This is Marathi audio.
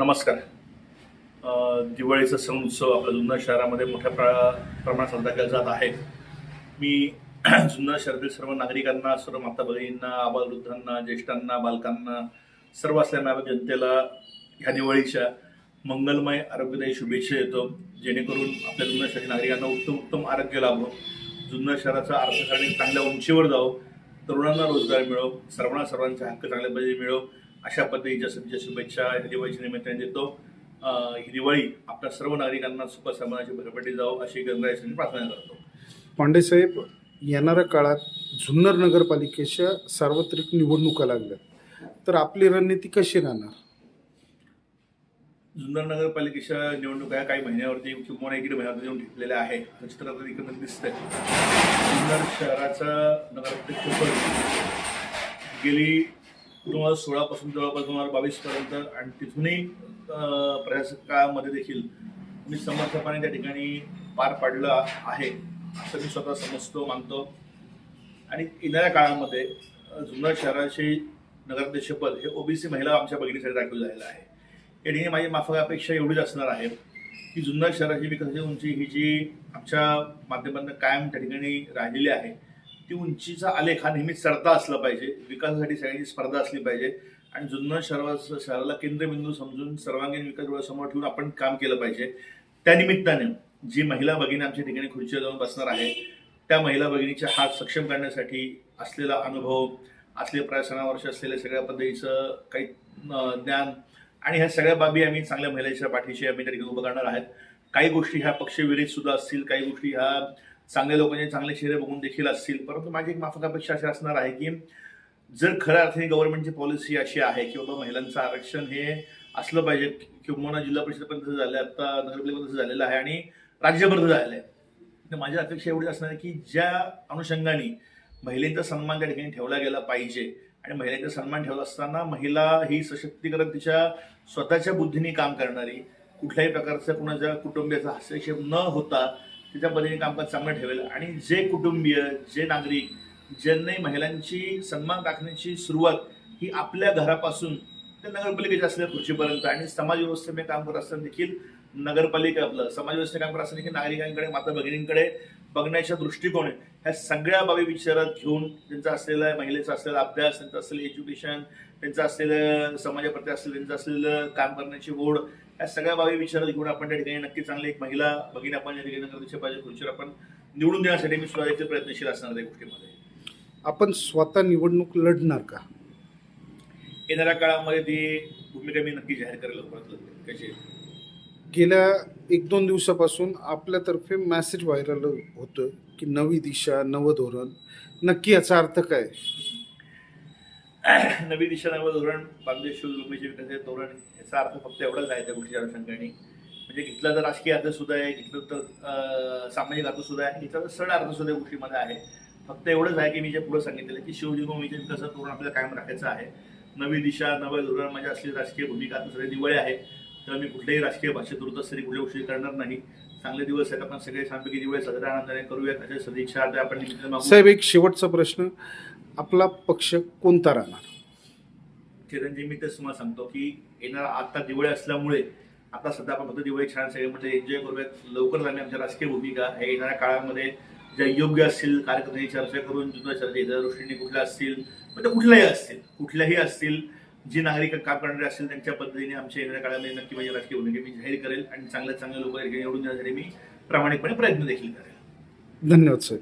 नमस्कार. दिवाळीचा सण उत्सव आपल्या जुन्नर शहरामध्ये मोठ्या प्रा प्रमाणात साजरा केला जात आहे. मी जुन्नर शहरातील सर्व नागरिकांना सर्व माता भगिनींना आबालवृद्धांना ज्येष्ठांना बालकांना सर्व असलेल्या नागरिक जनतेला ह्या दिवाळीच्या मंगलमय आरोग्यदायी शुभेच्छा देतो. जेणेकरून आपल्या जुन्नर शहरी नागरिकांना उत्तम उत्तम आरोग्य लाभो. जुन्नर शहराचं अर्थकारण चांगल्या उंचीवर जावं. तरुणांना रोजगार मिळो. सर्वांना सर्वांचे हक्क चांगल्या पाहिजे मिळो. अशा पद्धतीच्या सध्या शुभेच्छा दिवाळीच्या निमित्ताने देतो. ही दिवाळी आपल्या सर्व नागरिकांना सुख समाजाची भरभराटी जावं अशी गंगाची प्रार्थना करतो. पांडेसाहेब येणाऱ्या काळात जुन्नर नगरपालिकेच्या सार्वत्रिक निवडणुका लागल्या तर आपली रणनीती कशी राहणार? जुन्नर नगरपालिकेच्या निवडणुका या काही महिन्यावरती किंवा एक दीड महिन्यावरती येऊन ठेवलेल्या आहे चित्र आता एकंदरीत दिसतंय. जुन्नर शहराचा नगराध्यक्षपद गेली दोन हजार सोळापासून जवळपास दोन हजार बावीस पर्यंत आणि तिथूनही अं, देखील मी समर्थपणे त्या ठिकाणी पार पाडलं आहे असं मी स्वतः समजतो मानतो. आणि येणाऱ्या काळामध्ये अं, शहराशी शहराचे नगराध्यक्षपद हे ओबीसी महिला आमच्या भगिनीसाठी राखीव झालेलं आहे. या ठिकाणी माझी माफक अपेक्षा एवढीच असणार आहे की जुन्नर शहराची विकासाची उंची ही जी आमच्या माध्यमातून कायम त्या ठिकाणी राहिलेली आहे ती उंचीचा आलेख हा नेहमी चढता असला पाहिजे. विकासासाठी सगळ्यांची स्पर्धा असली पाहिजे. आणि जुन्नर शहरा शहराला केंद्रबिंदू समजून सर्वांगीण विकास डोळ्यासमोर ठेवून आपण काम केलं पाहिजे. त्यानिमित्ताने जी महिला भगिनी आमच्या ठिकाणी खुर्चीवर जाऊन बसणार आहे त्या महिला भगिनीचे हात सक्षम करण्यासाठी असलेला अनुभव असले प्रशासनावर्ष असलेल्या सगळ्या पद्धतीचं काही ज्ञान आणि ह्या सगळ्या बाबी आम्ही चांगल्या महिलेच्या पाठीशी आम्ही त्या ठिकाणी उभं करणार आहेत. काही गोष्टी ह्या पक्षविरहित सुद्धा असतील काही गोष्टी ह्या चांगल्या लोकांचे चांगले चेहरे बघून देखील असतील. परंतु माझी एक माफक अपेक्षा अशी असणार आहे की जर खऱ्या अर्थाने गव्हर्नमेंटची पॉलिसी अशी आहे की बाबा महिलांचं आरक्षण हे असलं पाहिजे किंवा जिल्हा परिषदपर्यंत झालं आता नगरपालिकेपर्यंत झालेलं आहे आणि राज्यभर झालेलं आहे. तर माझी अपेक्षा एवढी असणार आहे की ज्या अनुषंगाने महिलेचा सन्मान त्या ठिकाणी ठेवला गेला पाहिजे आणि महिलेचा सन्मान ठेवला असताना महिला ही सशक्तीकरण तिच्या स्वतःच्या बुद्धीने काम करणारी कुठल्याही प्रकारचा कुणाच्या कुटुंबियाचा हस्तक्षेप न होता तिच्या पद्धतीने कामकाज चांगलं ठेवेल. आणि जे कुटुंबीय जे नागरिक ज्यांनी महिलांची सन्मान राखण्याची सुरुवात ही आपल्या घरापासून ते नगरपालिकेच्या असलेल्या खुर्चीपर्यंत आणि समाज व्यवस्थेमध्ये काम करत असताना देखील नगरपालिका आपलं समाज व्यवस्थेत काम करत असताना देखील नागरिकांकडे माता भगिनींकडे बघण्याच्या दृष्टिकोन ह्या सगळ्या बाबी विचारात घेऊन त्यांचा असलेला महिलेचा असलेला अभ्यास त्यांचं असलेलं एज्युकेशन त्यांचं असलेलं समाजाप्रती असलेलं त्यांचं असलेलं काम करण्याची ओढ या सगळ्या बाबी विचारात घेऊन आपण त्या ठिकाणी नक्की चांगली एक महिला भगिनी आपण या ठिकाणी पाहिजे खुर्चीवर आपण निवडून देण्यासाठी मी सुद्धा प्रयत्नशील असणार त्या गोष्टीमध्ये. आपण स्वतः निवडणूक लढणार का? येणाऱ्या काळामध्ये ती भूमिका मी नक्की जाहीर करेल लवकरात कशी गेल्या एक दोन दिवसापासून आपल्यातर्फे मेसेज व्हायरल होतं की नवी दिशा नवं धोरण. नक्की याचा अर्थ काय? नवी दिशा नवं धोरण बांगदेश धोरण याचा अर्थ फक्त एवढाच आहे त्या गोष्टीच्या अनुषंगाने. म्हणजे घेतला तर राजकीय अर्थ सुद्धा आहे घेतलं तर सामाजिक अर्थ सुद्धा आहे घेतला तर सण अर्थ सुद्धा या गोष्टीमध्ये आहे. फक्त एवढंच आहे की मी जे पुढे सांगितलेलं की शिवजी विकासाचं धोरण आपल्याला कायम राखायचं आहे. नवी दिशा नवं धोरण म्हणजे असली राजकीय भूमिका आता सगळे दिवाळी आहे तर मी कुठल्याही राजकीय भाषेत दुर्दस्तरी कुठल्या गोष्टी करणार नाही. चांगले दिवस आहेत आपण सगळे छानपैकी दिवाळी साजऱ्या आनंदाने करूयात अशा सदिच्छा आता आपण. साहेब एक शेवटचा प्रश्न. आपला पक्ष कोणता राहणार? चिरंजीव मी तेच तुम्हाला सांगतो की येणारा आता दिवाळी असल्यामुळे आता सध्या आपण फक्त दिवाळी छान सगळे म्हणजे एन्जॉय करूयात. लवकरच आम्ही आमच्या राजकीय भूमिका ह्या येणाऱ्या काळामध्ये ज्या योग्य असतील कार्यकर्त्यांची चर्चा करून जुन्या चर्चेच्या दृष्टीने कुठल्या असतील मग म्हणजे कुठल्याही असतील कुठल्याही असतील जे नागरिक काम करणारे असतील त्यांच्या पद्धतीने आमच्या येणाऱ्या काळामध्ये नक्की माझ्या राजकीय भूमिका मी जाहीर करेल आणि चांगल्या चांगल्या लोक निवडून देण्यासाठी मी प्रामाणिकपणे प्रयत्न देखील करेल. धन्यवाद सर.